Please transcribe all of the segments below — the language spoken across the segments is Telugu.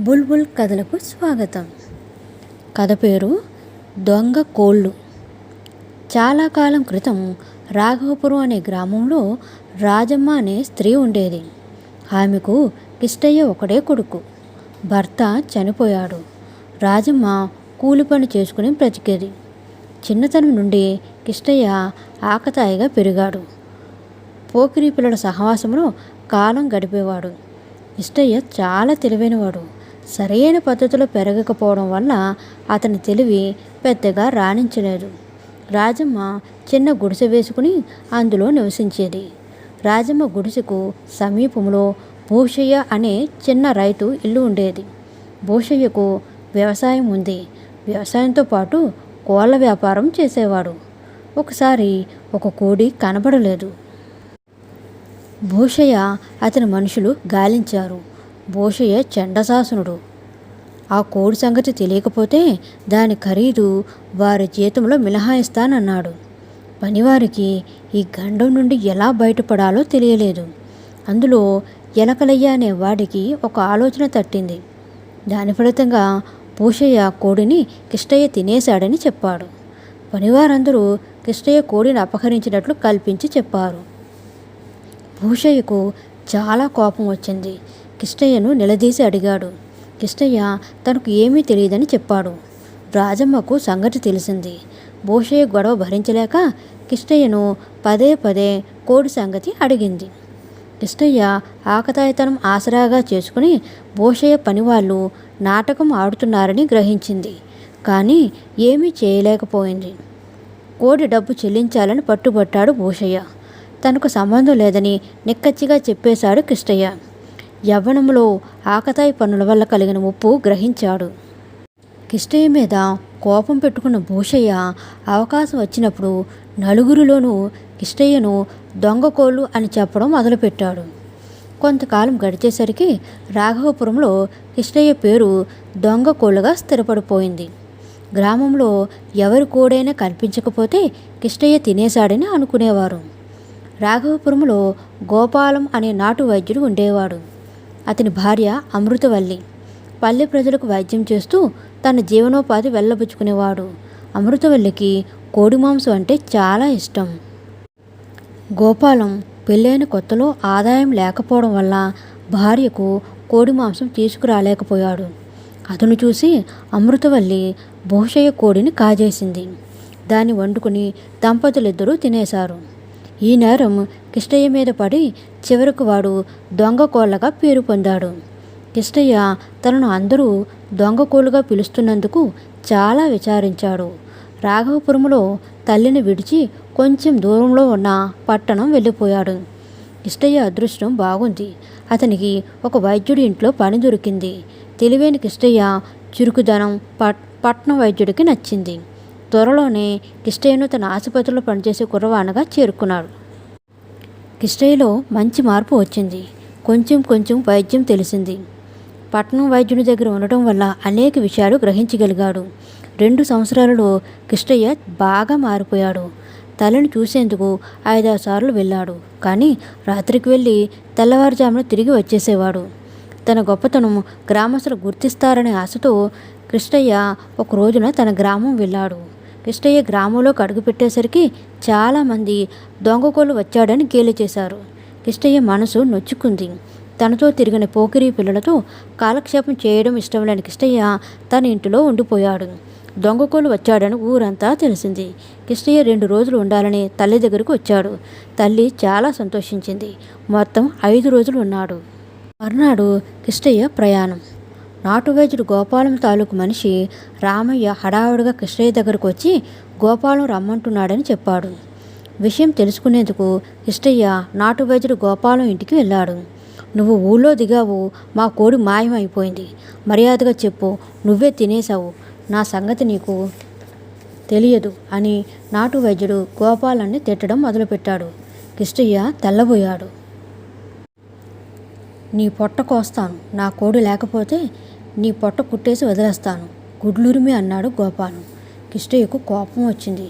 బుల్బుల్ కథలకు స్వాగతం. కథ పేరు దొంగ కోళ్ళు. చాలా కాలం క్రితం రాఘవపురం అనే గ్రామంలో రాజమ్మ అనే స్త్రీ ఉండేది. ఆమెకు కిష్టయ్య ఒకడే కొడుకు. భర్త చనిపోయాడు. రాజమ్మ కూలి పని చేసుకుని బ్రతికేది. చిన్నతనం నుండి కిష్టయ్య ఆకతాయిగా పెరిగాడు. పోకిరి పిల్లల సహవాసంలో కాలం గడిపేవాడు. ఇష్టయ్య చాలా తెలివైనవాడు. సరైన పద్ధతిలో పెరగకపోవడం వల్ల అతని తెలివి పెద్దగా రాణించలేదు. రాజమ్మ చిన్న గుడిసె వేసుకుని అందులో నివసించేది. రాజమ్మ గుడిసెకు సమీపంలో భూషయ్య అనే చిన్న రైతు ఇల్లు ఉండేది. భూషయ్యకు వ్యవసాయం ఉంది. వ్యవసాయంతో పాటు కోళ్ళ వ్యాపారం చేసేవాడు. ఒకసారి ఒక కోడి కనబడలేదు. భూషయ్య అతని మనుషులు గాలించారు. భూషయ్య చండశాసనుడు. ఆ కోడి సంగతి తెలియకపోతే దాని ఖరీదు వారి జీతంలో మినహాయిస్తానన్నాడు. పనివారికి ఈ గండం నుండి ఎలా బయటపడాలో తెలియలేదు. అందులో ఎలకలయ్య అనే వాడికి ఒక ఆలోచన తట్టింది. దాని ఫలితంగా భూషయ్య కోడిని కిష్టయ్య తినేశాడని చెప్పాడు. పనివారందరూ కిష్టయ్య కోడిని అపహరించినట్లు కల్పించి చెప్పారు. భూషయ్యకు చాలా కోపం వచ్చింది. కిష్టయ్యను నిలదీసి అడిగాడు. కిష్టయ్య తనకు ఏమీ తెలియదని చెప్పాడు. రాజమ్మకు సంగతి తెలిసింది. భూషయ్య గొడవ భరించలేక కిష్టయ్యను పదే పదే కోడి సంగతి అడిగింది. కిష్టయ్య ఆకతాయితనం ఆసరాగా చేసుకుని భూషయ్య పనివాళ్ళు నాటకం ఆడుతున్నారని గ్రహించింది. కానీ ఏమీ చేయలేకపోయింది. కోడి డబ్బు చెల్లించాలని పట్టుబట్టాడు భూషయ్య. తనకు సంబంధం లేదని నిక్కచ్చిగా చెప్పేశాడు కిష్టయ్య. యవ్వనంలో ఆకతాయి పనుల వల్ల కలిగిన ముప్పు గ్రహించాడు. కిష్టయ్య మీద కోపం పెట్టుకున్న భూషయ్య అవకాశం వచ్చినప్పుడు నలుగురిలోనూ కిష్టయ్యను దొంగకోళ్ళు అని చెప్పడం మొదలుపెట్టాడు. కొంతకాలం గడిచేసరికి రాఘవపురంలో కిష్టయ్య పేరు దొంగ కోళ్ళుగా స్థిరపడిపోయింది. గ్రామంలో ఎవరి కోడైనా కనిపించకపోతే కిష్టయ్య తినేశాడని అనుకునేవారు. రాఘవపురంలో గోపాలం అనే నాటు వైద్యుడు ఉండేవాడు. అతని భార్య అమృతవల్లి. పల్లె ప్రజలకు వైద్యం చేస్తూ తన జీవనోపాధి వెళ్ళబుచ్చుకునేవాడు అమృతవల్లికి కోడి మాంసం అంటే చాలా ఇష్టం. గోపాలం పెళ్ళైన కొత్తలో ఆదాయం లేకపోవడం వల్ల భార్యకు కోడి మాంసం తీసుకురాలేకపోయాడు. అతను చూసి అమృతవల్లి భూషయ్య కోడిని కాజేసింది. దాన్ని వండుకుని దంపతులిద్దరూ తినేశారు. ఈ నేరం కిష్టయ్య మీద పడి చివరకు వాడు దొంగ కోళ్ళగా పేరు పొందాడు. కిష్టయ్య తనను అందరూ దొంగ కోళ్ళుగా పిలుస్తున్నందుకు చాలా విచారించాడు. రాఘవపురంలో తల్లిని విడిచి కొంచెం దూరంలో ఉన్న పట్టణం వెళ్ళిపోయాడు. కిష్టయ్య అదృష్టం బాగుంది. అతనికి ఒక వైద్యుడి ఇంట్లో పని దొరికింది. తెలివైన కిష్టయ్య చురుకుదనం పట్ పట్నం వైద్యుడికి నచ్చింది. త్వరలోనే కిష్టయ్యను తన ఆసుపత్రిలో పనిచేసే కుర్రవాణగా చేరుకున్నాడు. కిష్టయ్యలో మంచి మార్పు వచ్చింది. కొంచెం కొంచెం వైద్యం తెలిసింది. పట్నం వైద్యుని దగ్గర ఉండటం వల్ల అనేక విషయాలు గ్రహించగలిగాడు. రెండు సంవత్సరాలలో కిష్టయ్య బాగా మారిపోయాడు. తల్లిని చూసేందుకు ఐదారు సార్లు వెళ్ళాడు. కానీ రాత్రికి వెళ్ళి తెల్లవారుజామున తిరిగి వచ్చేసేవాడు. తన గొప్పతనం గ్రామస్తులు గుర్తిస్తారనే ఆశతో కృష్ణయ్య ఒక రోజున తన గ్రామం వెళ్ళాడు. కృష్ణయ్య గ్రామంలోకి అడుగుపెట్టేసరికి చాలామంది దొంగకోళ్ళు వచ్చాడని గేలి చేశారు. కృష్ణయ్య మనసు నొచ్చుకుంది. తనతో తిరిగిన పోకిరి పిల్లలతో కాలక్షేపం చేయడం ఇష్టం లేని కృష్ణయ్య తన ఇంటిలో ఉండిపోయాడు. దొంగకోలు వచ్చాడని ఊరంతా తెలిసింది. కిష్టయ్య రెండు రోజులు ఉండాలని తల్లి దగ్గరకు వచ్చాడు. తల్లి చాలా సంతోషించింది. మొత్తం ఐదు రోజులు ఉన్నాడు. మర్నాడు కిష్టయ్య ప్రయాణం. నాటు వైద్యుడు గోపాలం తాలూకు మనిషి రామయ్య హడావుడిగా కృష్ణయ్య దగ్గరకు వచ్చి గోపాలం రమ్మంటున్నాడని చెప్పాడు. విషయం తెలుసుకునేందుకు కృష్ణయ్య నాటు వైద్యుడు గోపాలం ఇంటికి వెళ్ళాడు. నువ్వు ఊళ్ళో దిగావు మా కోడి మాయమైపోయింది. మర్యాదగా చెప్పు నువ్వే తినేశావు. నా సంగతి నీకు తెలియదు అని నాటు వైద్యుడు గోపాలాన్ని తిట్టడం మొదలుపెట్టాడు. కిష్టయ్య తెల్లబోయాడు. నీ పొట్ట కోస్తాను. నా కోడి లేకపోతే నీ పొట్ట కుట్టేసి వదిలేస్తాను. గుడ్లురిమి అన్నాడు గోపాను కిష్టయ్యకు కోపం వచ్చింది.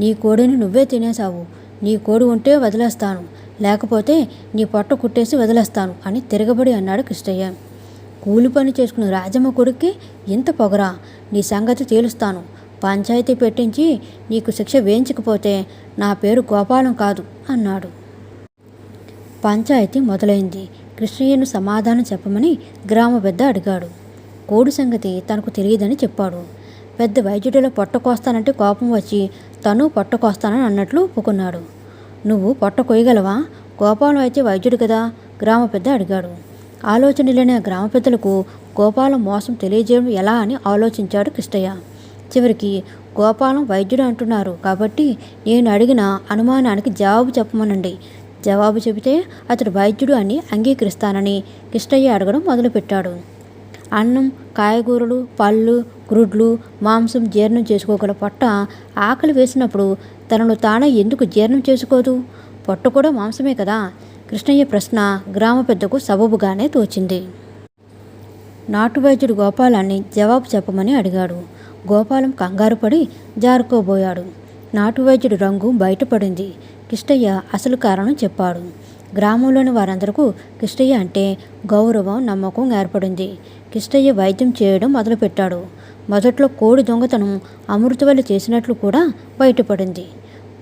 నీ కోడిని నువ్వే తినేశావు. నీ కోడి ఉంటే వదిలేస్తాను. లేకపోతే నీ పొట్ట కుట్టేసి వదిలేస్తాను అని తిరగబడి అన్నాడు కిష్టయ్య. కూలి పని చేసుకున్న రాజమ్మ కొడుక్కి ఇంత పొగరా? నీ సంగతి తేలుస్తాను. పంచాయతీ పెట్టించి నీకు శిక్ష వేయించకపోతే నా పేరు గోపాలం కాదు అన్నాడు. పంచాయతీ మొదలైంది. కృష్ణయ్యను సమాధానం చెప్పమని గ్రామ పెద్ద అడిగాడు. కోడి సంగతి తనకు తెలియదని చెప్పాడు. పెద్ద వైద్యుడిలో పొట్ట కోస్తానంటే కోపం వచ్చి తను పొట్ట కోస్తానని అన్నట్లు ఒప్పుకున్నాడు నువ్వు పొట్ట కొయ్యగలవా? గోపాలం అయితే వైద్యుడు కదా గ్రామ పెద్ద అడిగాడు. ఆలోచన లేని గ్రామ పెద్దలకు గోపాలం మోసం తెలియజేయడం ఎలా అని ఆలోచించాడు కృష్ణయ్య. చివరికి గోపాలం వైద్యుడు అంటున్నారు కాబట్టి నేను అడిగిన అనుమానానికి జవాబు చెప్పమనండి. జవాబు చెబితే అతడు వైద్యుడు అని అంగీకరిస్తానని కిష్టయ్య అడగడం మొదలుపెట్టాడు. అన్నం కాయగూరలు పళ్ళు గ్రుడ్లు మాంసం జీర్ణం చేసుకోగల పొట్ట ఆకలి వేసినప్పుడు తనను తానే ఎందుకు జీర్ణం చేసుకోదు? పొట్ట కూడా మాంసమే కదా? కృష్ణయ్య ప్రశ్న గ్రామ పెద్దకు సబబుగానే తోచింది. నాటు వైద్యుడు గోపాలాన్ని జవాబు చెప్పమని అడిగాడు. గోపాలం కంగారు పడి జారుకోబోయాడు. నాటువైద్యుడు రంగు బయటపడింది. కిష్టయ్య అసలు కారణం చెప్పాడు. గ్రామంలోని వారందరకు కిష్టయ్య అంటే గౌరవం నమ్మకం ఏర్పడింది. కిష్టయ్య వైద్యం చేయడం మొదలుపెట్టాడు. మొదట్లో కోడి దొంగతనం అమృతవల్లి చేసినట్లు కూడా బయటపడింది.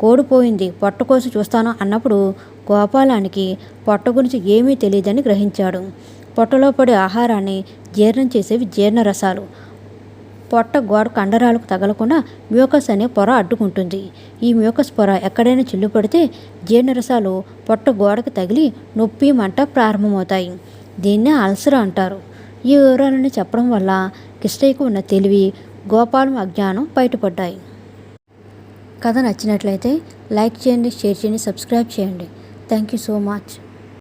కోడి పోయింది పొట్ట కోసి చూస్తాను అన్నప్పుడు గోపాలానికి పొట్ట గురించి ఏమీ తెలియదని గ్రహించాడు. పొట్టలో పడే ఆహారాన్ని జీర్ణం చేసేవి జీర్ణరసాలు. పొట్ట గోడ కండరాలకు తగలకుండా మ్యూకస్ అనే పొర అడ్డుకుంటుంది. ఈ మ్యూకస్ పొర ఎక్కడైనా చిల్లు పడితే జీర్ణరసాలు పొట్ట గోడకు తగిలి నొప్పి మంట ప్రారంభమవుతాయి. దీన్నే అల్సర్ అంటారు. ఈ వివరాలను చెప్పడం వల్ల కిష్టయ్యకు ఉన్న తెలివి గోపాలం అజ్ఞానం బయటపడ్డాయి. కథ నచ్చినట్లయితే లైక్ చేయండి షేర్ చేయండి సబ్స్క్రైబ్ చేయండి. Thank you so much.